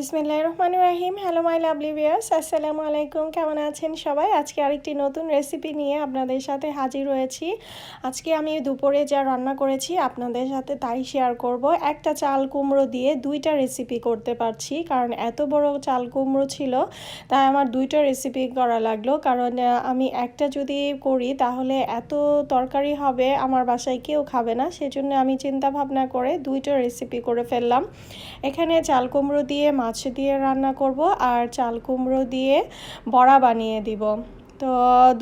বিসমিল্লাহ রহমান রাহিম হ্যালো মাই লাভলি ভিয়ার্স আসসালামু আলাইকুম কেমন আছেন সবাই? আজকে আরেকটি নতুন রেসিপি নিয়ে আপনাদের সাথে হাজির হয়েছি। আজকে আমি দুপুরে যা রান্না করেছি আপনাদের সাথে তাই শেয়ার করব। একটা চাল কুমড়ো দিয়ে দুইটা রেসিপি করতে পারছি, কারণ এত বড় চাল কুমড়ো ছিল, তাই আমার দুইটা রেসিপি করা লাগল। কারণ আমি একটা যদি করি তাহলে এত তরকারি হবে, আমার বাসায় কেউ খাবে না। সেজন্য আমি চিন্তা ভাবনা করে দুইটা রেসিপি করে ফেললাম। এখানে চাল কুমড়ো দিয়ে দিয়ে রান্না করব আর চাল কুমড়ো দিয়ে বড়া বানিয়ে দিব। তো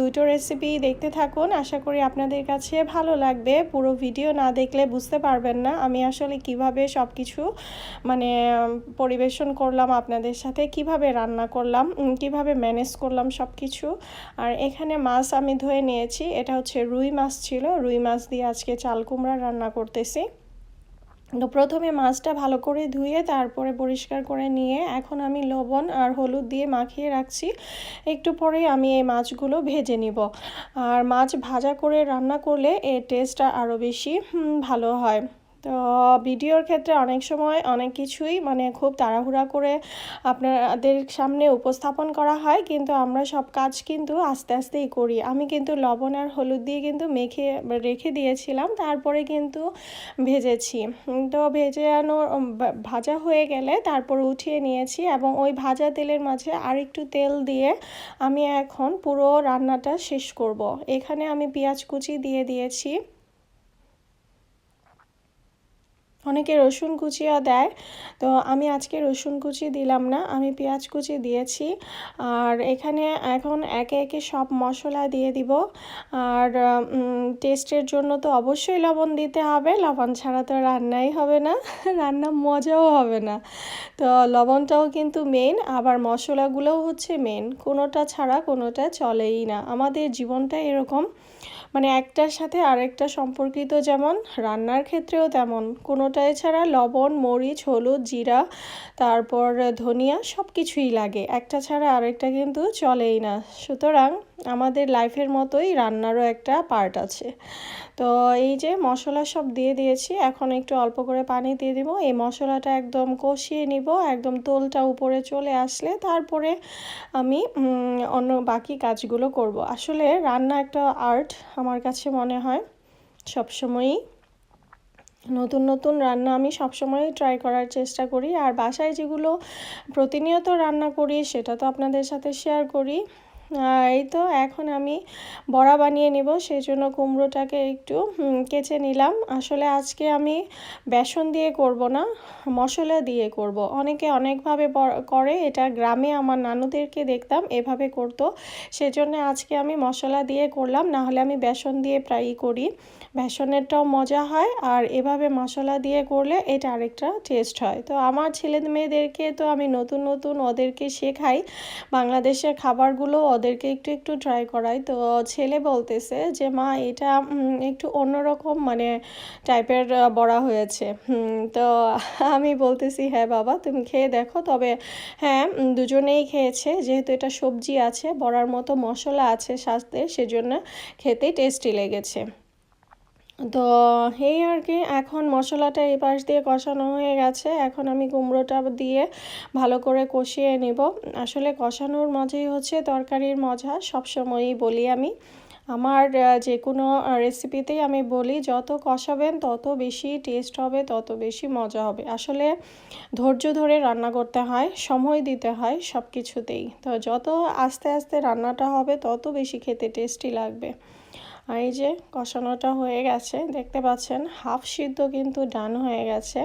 দুটো রেসিপি দেখতে থাকুন, আশা করি আপনাদের কাছে ভালো লাগবে। পুরো ভিডিও না দেখলে বুঝতে পারবেন না আমি আসলে কীভাবে সব কিছু মানে পরিবেশন করলাম, আপনাদের সাথে কীভাবে রান্না করলাম কীভাবে ম্যানেজ করলাম সব কিছু আর এখানে মাছ আমি ধুয়ে নিয়েছি, এটা হচ্ছে রুই মাছ ছিল, রুই মাছ দিয়ে আজকে চাল কুমড়া রান্না করতেছি। তো প্রথমে মাছটা ভালো করে ধুয়ে তারপরে পরিষ্কার করে নিয়ে এখন আমি লবণ আর হলুদ দিয়ে মাখিয়ে রাখছি। একটু পরে আমি এই মাছগুলো ভেজে নিব। আর মাছ ভাজা করে রান্না করলে এর টেস্টটা আরও বেশি ভালো হয়। তো ভিডিওর ক্ষেত্রে অনেক সময় অনেক কিছুই মানে খুব তাড়াহুড়া করে আপনাদের সামনে উপস্থাপন করা হয়, কিন্তু আমরা সব কাজ কিন্তু আস্তে আস্তেই করি। আমি কিন্তু লবণ আর হলুদ দিয়ে কিন্তু মেখে রেখে দিয়েছিলাম, তারপরে কিন্তু ভেজেছি। তো ভেজে আনো ভাজা হয়ে গেলে তারপর উঠিয়ে নিয়েছি এবং ওই ভাজা তেলের মাঝে আরেকটু তেল দিয়ে আমি এখন পুরো রান্নাটা শেষ করব। এখানে আমি পেঁয়াজ কুচি দিয়ে দিয়েছি। অনেকে রসুন কুচিও দেয়। তো আমি আজকে রসুন কুচি দিলাম না, আমি পেঁয়াজ কুচি দিয়েছি। আর এখানে এখন একে একে সব মশলা দিয়ে দিব। আর টেস্টের জন্য তো অবশ্যই লবণ দিতে হবে, লবণ ছাড়া তো রান্নাই হবে না, রান্না মজাও হবে না। তো লবণটাও কিন্তু মেন আবার মশলাগুলোও হচ্ছে মেন কোনোটা ছাড়া কোনোটা চলেই না। আমাদের জীবনটা এরকম। মানে একটার সাথে আরেকটা সম্পর্কিত যেমন, রান্নার ক্ষেত্রেও তেমন। কোনোটাই ছাড়া লবণ, মরিচ, হলুদ, জিরা, তারপর ধনিয়া সব কিছুই লাগে। একটা ছাড়া আরেকটা কিন্তু চলেই না। সুতরাং আমাদের লাইফের মতোই রান্নারও একটা পার্ট আছে। তো এই যে মশলা সব দিয়ে দিয়েছি, এখন একটু অল্প করে পানি দিয়ে দিব। এই মশলাটা একদম কষিয়ে নিব, একদম তোলটা উপরে চলে আসলে তারপরে আমি অন্য বাকি কাজগুলো করব। আসলে রান্না একটা আর্ট আমার কাছে মনে হয় সবসময়ই। নতুন নতুন রান্না আমি সবসময়ই ট্রাই করার চেষ্টা করি। আর বাসায় যেগুলো প্রতিনিয়ত রান্না করি সেটা তো আপনাদের সাথে শেয়ার করি। এই তো এখন আমি বড়া বানিয়ে নেব, সেই জন্য কুমড়োটাকে একটু কেচে নিলাম। আসলে আজকে আমি বেসন দিয়ে করব না, মশলা দিয়ে করব। অনেকে অনেকভাবে করে, এটা গ্রামে আমার নানুদেরকে দেখতাম এভাবে করতো। সেজন্য আজকে আমি মশলা দিয়ে করলাম, না হলে আমি বেসন দিয়ে প্রায়ই করি। বেসনেরটাও মজা হয়, আর এভাবে মশলা দিয়ে করলে এটা আরেকটা টেস্ট হয়। তো আমার ছেলে মেয়েদেরকে তো আমি নতুন নতুন ওদেরকে শেখাই, বাংলাদেশের খাবারগুলো ওদেরকে একটু একটু ট্রাই করাই। তো ছেলে বলতেছে যে, মা, এটা একটু অন্যরকম মানে টাইপের বড়া হয়েছে। তো আমি বলতেছি হ্যাঁ বাবা, তুমি খেয়ে দেখো। তবে হ্যাঁ দুজনেই খেয়েছে। যেহেতু এটা সবজি আছে, বড়ার মতো মশলা আছে স্বাস্থ্যে সেজন্য খেতে টেস্টি লেগেছে। তো এই আর কি, এখন মশলাটা এই পাশ দিয়ে কষানো হয়ে গেছে। এখন আমি কুমড়োটা দিয়ে ভালো করে কষিয়ে নেব। আসলে কষানোর মজাই হচ্ছে তরকারির মজা, সবসময়ই বলি আমি। আমার যে কোনো রেসিপিতেই আমি বলি, যত কষাবেন তত বেশি টেস্ট হবে, তত বেশি মজা হবে। আসলে ধৈর্য ধরে রান্না করতে হয়, সময় দিতে হয় সব কিছুতেই তো যত আস্তে আস্তে রান্নাটা হবে তত বেশি খেতে টেস্টি লাগবে। আর এই যে কষানোটা হয়ে গেছে, দেখতে পাচ্ছেন, হাফ সিদ্ধ কিন্তু ডান হয়ে গেছে।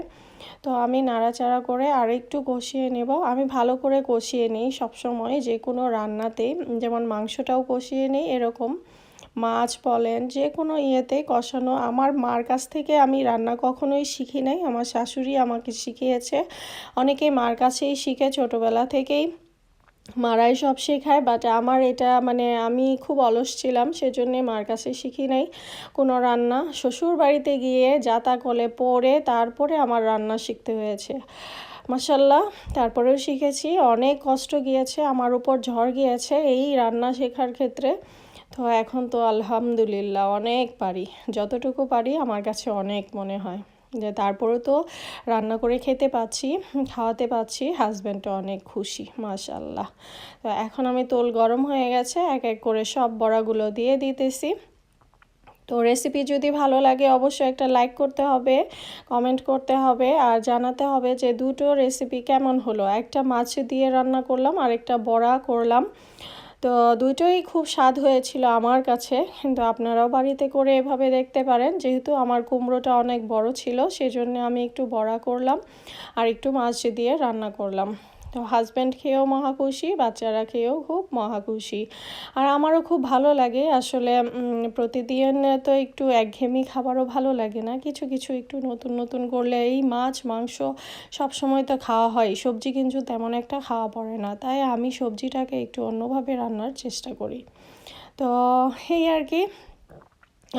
তো আমি নাড়াচাড়া করে আরেকটু কষিয়ে নেব। আমি ভালো করে কষিয়ে নিই সবসময় যে কোনো রান্নাতেই, যেমন মাংসটাও কষিয়ে নিই এরকম। মাছ বলেন, যে কোনো ইয়েতে কষানো। আমার মার কাছ থেকে আমি রান্না কখনোই শিখি নাই, আমার শাশুড়ি আমাকে শিখিয়েছে। অনেকেই মার কাছেই শিখে ছোটোবেলা থেকেই। মারাই সব শেখায় বাট আমার এটা মানে আমি খুব অলস ছিলাম, সেজন্যে মার কাছে শিখি নাই কোনো রান্না। শ্বশুর বাড়িতে গিয়ে যাতা কলে পড়ে তারপরে আমার রান্না শিখতে হয়েছে। মাসাল্লাহ তারপরেও শিখেছি, অনেক কষ্ট গিয়েছে, আমার উপর ঝড় গিয়েছে এই রান্না শেখার ক্ষেত্রে। তো এখন তো আলহামদুলিল্লাহ, অনেক পারি, যতটুকু পারি আমার কাছে অনেক মনে হয়। যে তারপরেও তো রান্না করে খেতে পাচ্ছি, খাওয়াতে পাচ্ছি হাজব্যান্ডও অনেক খুশি মাশাল্লাহ তো এখন আমি তোল গরম হয়ে গেছে, এক এক করে সব বড়াগুলো দিয়ে দিতেছি। তো রেসিপি যদি ভালো লাগে অবশ্যই একটা লাইক করতে হবে কমেন্ট করতে হবে, আর জানাতে হবে যে দুটো রেসিপি কেমন হলো। একটা মাছ দিয়ে রান্না করলাম আর একটা বড়া করলাম। তো দুটোই খুব স্বাদ হয়েছিল আমার কাছে। কিন্তু আপনারাও বাড়িতে করে এভাবে দেখতে পারেন। যেহেতু আমার কুমড়োটা অনেক বড় ছিল, সেজন্য আমি একটু বড়া করলাম আর একটু মাছ দিয়ে রান্না করলাম। তো হাজব্যান্ড খেয়েও মহাখুশি বাচ্চারা খেয়েও খুব মহাখুশি আর আমারও খুব ভালো লাগে, আসলে প্রতিদিন তো একটু একঘেয়েমি খাবারও ভালো লাগে না। কিছু কিছু একটু নতুন নতুন করলে এই মাছ, মাংস সব সময় তো খাওয়া হয়, সবজি কিন্তু তেমন একটা খাওয়া পড়ে না। তাই আমি সবজিটাকে একটু অন্যভাবে রান্নার চেষ্টা করি। তো এই আর কি,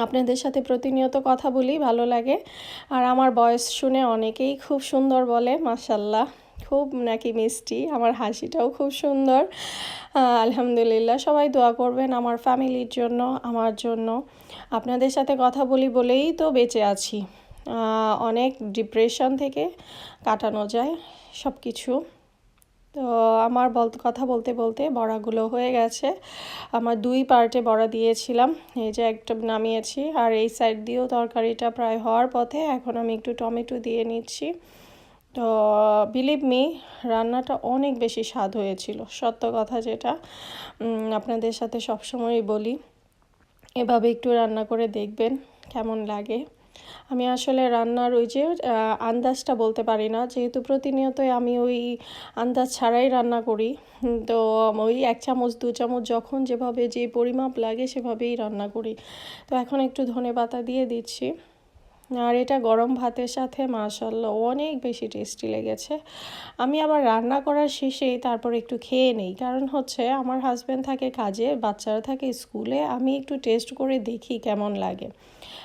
আপনাদের সাথে প্রতিনিয়ত কথা বলি, ভালো লাগে। আর আমার বয়স শুনে অনেকেই খুব সুন্দর বলে মাসাল্লাহ খুব নাকি মিষ্টি, আমার হাসিটাও খুব সুন্দর। আলহামদুলিল্লাহ, সবাই দোয়া করবেন আমার ফ্যামিলির জন্য, আমার জন্য। আপনাদের সাথে কথা বলি বলেই তো বেঁচে আছি। অনেক ডিপ্রেশন থেকে কাটানো যায় সব কিছু তো আমার বলতে কথা বলতে বলতে বড়াগুলো হয়ে গেছে। আমার দুই পার্টে বড়া দিয়েছিলাম, এই যে একটা নামিয়েছি। আর এই সাইড দিয়েও তরকারিটা প্রায় হওয়ার পথে, এখন আমি একটু টমেটো দিয়ে নিচ্ছি। তো বিলিভ মি রান্নাটা অনেক বেশি স্বাদ হয়েছিল। সত্য কথা যেটা আপনাদের সাথে সবসময়ই বলি, এভাবে একটু রান্না করে দেখবেন কেমন লাগে। আমি আসলে রান্নার ওই যে আন্দাজটা বলতে পারি না, যেহেতু প্রতিনিয়তই আমি ওই আন্দাজ ছাড়াই রান্না করি, তো ওই এক চামচ, দু চামচ যখন যেভাবে যে পরিমাপ লাগে সেভাবেই রান্না করি। তো এখন একটু ধনে পাতা দিয়ে দিচ্ছি। আর এটা গরম ভাতের সাথে মাশাল্লাহ অনেক বেশি টেস্টি লেগেছে। আমি আবার রান্না করার শেষেই তারপর একটু খেয়ে নেই। কারণ হচ্ছে, আমার হাজব্যান্ড থাকে কাজে, বাচ্চারা থাকে স্কুলে, আমি একটু টেস্ট করে দেখি কেমন লাগে।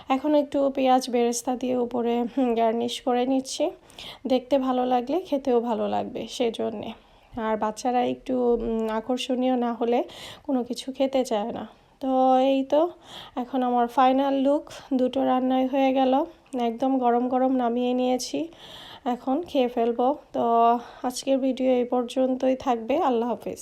এখন একটু পেঁয়াজ বেরেস্তা দিয়ে উপরে গার্নিশ করে নিচ্ছি। দেখতে ভালো লাগলে, খেতেও ভালো লাগবে সেজন্যে। আর বাচ্চারা একটু আকর্ষণীয় না হলে কোনো কিছু খেতে চায় না। তো এই তো এখন আমার ফাইনাল লুক দুটো রান্নাই হয়ে গেল। একদম গরম গরম নামিয়ে নিয়েছি, এখন খেয়ে ফেলব। তো আজকের ভিডিও এই পর্যন্তই থাকবে, আল্লাহ হাফিজ।